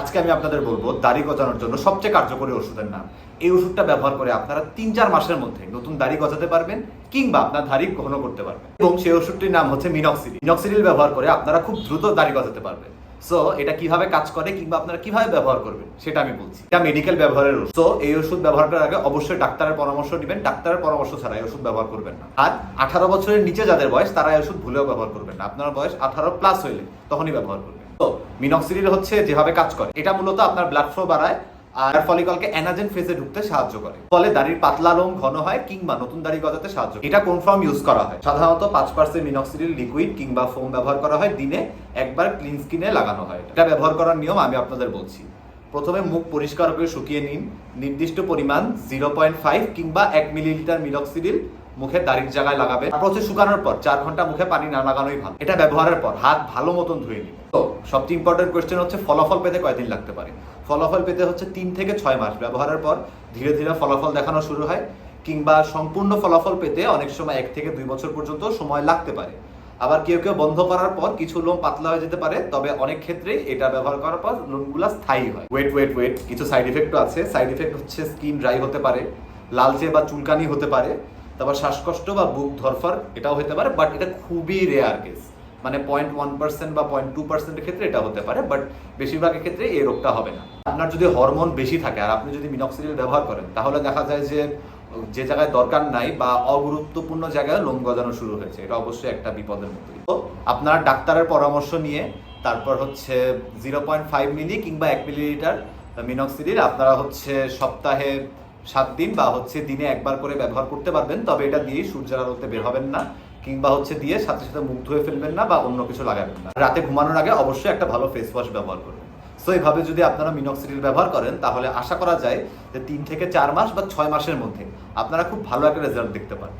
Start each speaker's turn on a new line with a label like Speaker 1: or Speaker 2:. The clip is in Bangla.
Speaker 1: আজকে আমি আপনাদের বলব, দাড়ি গজানোর জন্য সবচেয়ে কার্যকরী ওষুধের নাম। এই ওষুধটা ব্যবহার করে আপনারা তিন চার মাসের মধ্যে নতুন দাড়ি গজাতে পারবেন কিংবা আপনার দাড়ি ঘন করতে পারবেন। এবং সেই ওষুধটির নাম হচ্ছে মিনক্সিডিল। মিনক্সিডিল ব্যবহার করে আপনারা খুব দ্রুত দাড়ি গজাতে পারবেন। সো এটা কীভাবে কাজ করে কিংবা আপনারা কীভাবে ব্যবহার করবেন, সেটা আমি বলছি। এটা মেডিকেল ব্যবহারের ওষুধ। তো এই ওষুধ ব্যবহার করার আগে অবশ্যই ডাক্তারের পরামর্শ নেবেন। ডাক্তারের পরামর্শ ছাড়া এই ওষুধ ব্যবহার করবেন না। আর আঠারো বছরের নিচে যাদের বয়স, তারা এই ওষুধ ভুলেও ব্যবহার করবেন না। আপনার বয়স আঠারো প্লাস হইলে তখনই ব্যবহার করবেন। মিনক্সিডিল হচ্ছে যেভাবে কাজ করে। এটা মূলত আপনার ব্লাড ফ্লো বাড়ায় আর ফলিকলকে এনাজেন ফেজে ঢুকতে সাহায্য করে। ফলে দাড়ির পাতলা লোম ঘন হয় কিংবা নতুন দাড়ি গজাতে সাহায্য এটা কোন ফর্ম ইউজ করা হয়? সাধারণত পাঁচ পার্সেন্ট মিনক্সিডিল লিকুইড কিংবা ফোম ব্যবহার করা হয়। দিনে একবার ক্লিন স্কিনে লাগানো হয় এটা। ব্যবহার করার নিয়ম আমি আপনাদের বলছি। প্রথমে মুখ পরিষ্কার করে শুকিয়ে নিন। নির্দিষ্ট পরিমাণ জিরো পয়েন্ট ফাইভ কিংবা এক মিলিলিটার মিনক্সিডিল মুখে দাড়ির জায়গায় লাগাবেন। তারপর হচ্ছে শুকানোর পর চার ঘণ্টা মুখে পানি না লাগানোই ভালো। এটা ব্যবহারের পর হাত ভালো মতন ধুয়ে নিন। তো সবচেয়ে ইম্পর্টেন্ট কোয়েশ্চেন হচ্ছে ফলাফল পেতে কয়দিন লাগতে পারে? ফলাফল পেতে হচ্ছে তিন থেকে ছয় মাস। ব্যবহারের পর ধীরে ধীরে ফলাফল দেখানো শুরু হয়, কিংবা সম্পূর্ণ ফলাফল পেতে অনেক সময় এক থেকে দুই বছর পর্যন্ত সময় লাগতে পারে। আবার কেউ কেউ বন্ধ করার পর কিছু লোম পাতলা হয়ে যেতে পারে, তবে অনেক ক্ষেত্রে এটা ব্যবহার করার পর লোমগুলা স্থায়ী হয়। ওয়েট ওয়েট ওয়েট কিছু সাইড ইফেক্টও আছে। সাইড ইফেক্ট হচ্ছে স্কিন ড্রাই হতে পারে, লালচে বা চুলকানি হতে পারে, তারপর শ্বাসকষ্ট বা বুক ধরফর এটাও হতে পারে বাট এটা খুবই রেয়ার কেস মানে পয়েন্ট ওয়ান পার্সেন্ট বা পয়েন্ট টু পার্সেন্টের ক্ষেত্রে এটা হতে পারে বাট বেশিরভাগের ক্ষেত্রে এই রোগটা হবে না। আপনার যদি হরমোন বেশি থাকে আর আপনি যদি মিনক্সিডিল ব্যবহার করেন, তাহলে দেখা যায় যে যে জায়গায় দরকার নাই বা অগুরুত্বপূর্ণ জায়গায় লোম গজানো শুরু হয়েছে। এটা অবশ্যই একটা বিপদের মতোই তো আপনার ডাক্তারের পরামর্শ নিয়ে তারপর হচ্ছে জিরো পয়েন্ট ফাইভ মিলি কিংবা এক মিলিলিটার মিনক্সিডিল আপনারা হচ্ছে সপ্তাহে সাত দিন বা হচ্ছে দিনে একবার করে ব্যবহার করতে পারবেন, তবে এটা দিয়ে সূর্যের আলোতে বের হবেন না। কিংবা হচ্ছে দিয়ে সাথে সাথে মুখ ধুয়ে ফেলবেন না বা অন্য কিছু লাগাবেন না। রাতে ঘুমানোর আগে অবশ্যই একটা ভালো ফেস ওয়াশ ব্যবহার করবেন সো এইভাবে যদি আপনারা মিনক্সিডিল ব্যবহার করেন, তাহলে আশা করা যায় যে তিন থেকে চার মাস বা ছয় মাসের মধ্যে আপনারা খুব ভালো একটা রেজাল্ট দেখতে পারেন